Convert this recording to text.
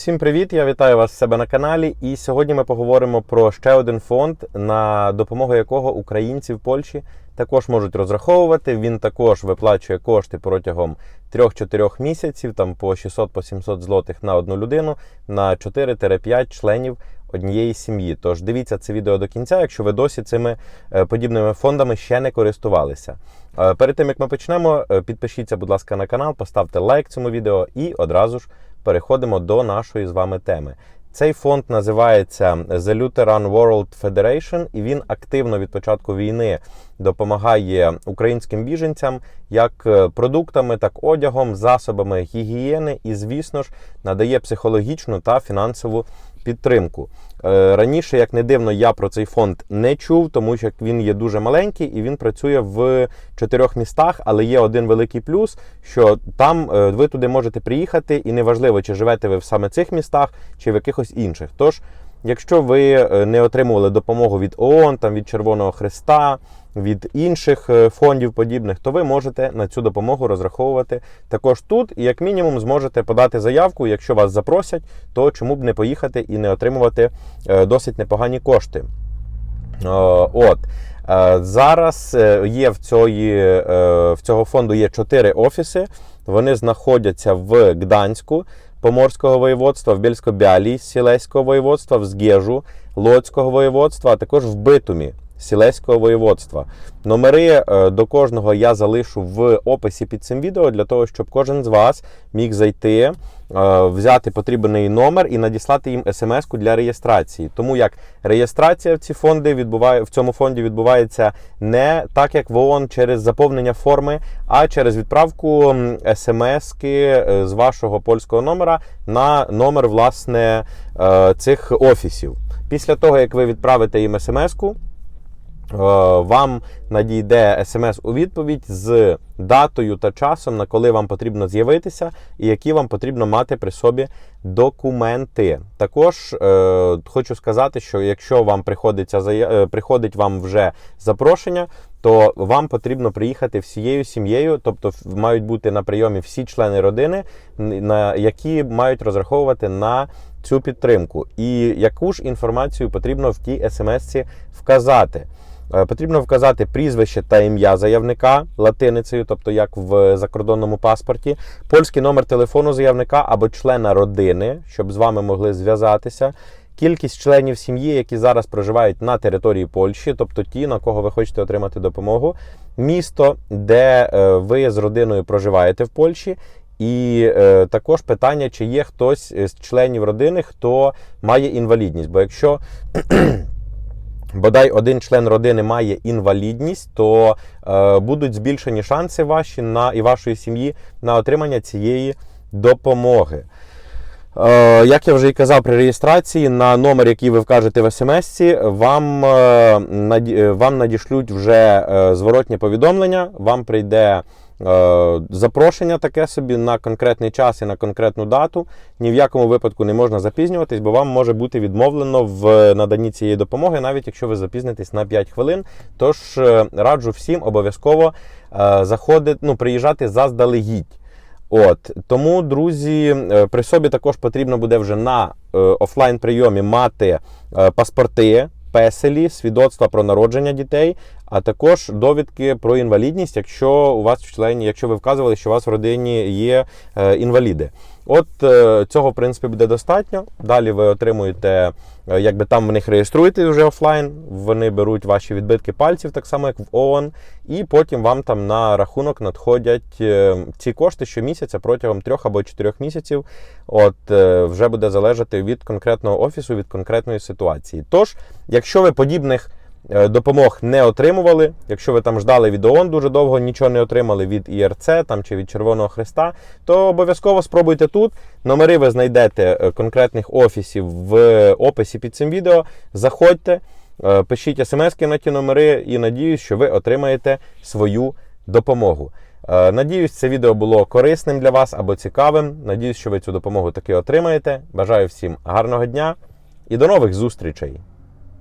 Всім привіт! Я вітаю вас в себе на каналі. І сьогодні ми поговоримо про ще один фонд, на допомогу якого українці в Польщі також можуть розраховувати. Він також виплачує кошти протягом 3-4 місяців, там по 600-700 злотих на одну людину на 4-5 членів однієї сім'ї. Тож дивіться це відео до кінця, якщо ви досі цими е, подібними фондами ще не користувалися. Е, Перед тим як ми почнемо, е, підпишіться, будь ласка, на канал, поставте лайк цьому відео і одразу ж переходимо до нашої з вами теми. Цей фонд називається The Lutheran World Federation, і він активно від початку війни допомагає українським біженцям як е, продуктами, так одягом, засобами гігієни і, звісно ж, надає психологічну та фінансову підтримку. Е, Раніше, як не дивно, я про цей фонд не чув, тому що він є дуже маленький і він працює в чотирьох містах. Але є один великий плюс, що там е, ви туди можете приїхати, і неважливо, чи живете ви в саме цих містах, чи в якихось інших. Тож, якщо ви е, не отримували допомогу від ООН, там від Червоного Христа, від інших е, фондів подібних, то ви можете на цю допомогу розраховувати також тут. І як мінімум зможете подати заявку. Якщо вас запросять, то чому б не поїхати і не отримувати е, досить непогані кошти. От. Зараз є в, цієї, в цього фонду є чотири офіси. Вони знаходяться в Гданську, Поморського воєводства, в Більсько-Бялі, Сілеського воєводства, в Згєжу, Лоцького воєводства, а також в Битумі. Сілеського воєводства. Номери е, до кожного я залишу в описі під цим відео для того, щоб кожен з вас міг зайти, е, взяти потрібний номер і надіслати їм смс-ку для реєстрації. Тому як реєстрація в ці фонди відбуває в цьому фонді відбувається не так, як в ООН через заповнення форми, а через відправку смс-ки е, з вашого польського номера на номер власне цих офісів. Після того, як ви відправите їм смс-ку, вам надійде смс у відповідь з датою та часом, на коли вам потрібно з'явитися, і які вам потрібно мати при собі документи. Також е, хочу сказати, що якщо вам приходиться е, приходить вам вже запрошення, то вам потрібно приїхати всією сім'єю, тобто мають бути на прийомі всі члени родини, на які мають розраховувати на цю підтримку. І яку ж інформацію потрібно в тій смс-ці вказати. Е, Потрібно вказати прізвище та ім'я заявника латиницею, тобто як в закордонному паспорті, польський номер телефону заявника або члена родини, щоб з вами могли зв'язатися. Кількість членів сім'ї, які зараз проживають на території Польщі, тобто ті, на кого ви хочете отримати допомогу, місто, де е, ви з родиною проживаєте в Польщі, і е, також питання, чи є хтось з членів родини, хто має інвалідність. Бо якщо бодай один член родини має інвалідність, то е, будуть збільшені шанси ваші на і вашої сім'ї на отримання цієї допомоги. Е, Як я вже і казав при реєстрації, на номер, який ви вкажете в смс, вам, е, е, вам надішлють вже е, зворотнє повідомлення, вам прийде запрошення таке собі на конкретний час і на конкретну дату. Ні в якому випадку не можна запізнюватись, бо вам може бути відмовлено в наданні цієї допомоги, навіть якщо ви запізнитесь на 5 хвилин. Тож е, раджу всім обов'язково е, заходити, ну, приїжджати заздалегідь. От тому, друзі, е, при собі також потрібно буде вже на е, офлайн прийомі мати е, паспорти, песелі, свідоцтва про народження дітей, а також довідки про інвалідність, якщо у вас в члені, якщо ви вказували, що у вас в родині є е, інваліди. От е, цього в принципі буде достатньо. Далі ви отримуєте, е, якби там в них реєструєте вже офлайн. Вони беруть ваші відбитки пальців, так само як в ООН, і потім вам там на рахунок надходять е, ці кошти щомісяця протягом трьох або чотирьох місяців. От вже буде залежати від конкретного офісу, від конкретної ситуації. Тож, якщо ви подібних допомог не отримували, якщо ви там ждали від ООН дуже довго, нічого не отримали від ІРЦ там чи від Червоного Христа, то обов'язково спробуйте тут. Номери ви знайдете е, конкретних офісів в описі під цим відео. Заходьте, е, пишіть смски на ті номери і надіюсь, що ви отримаєте свою допомогу. Е, Надіюсь, це відео було корисним для вас або цікавим. Надіюсь, що ви цю допомогу таки отримаєте. Бажаю всім гарного дня і до нових зустрічей!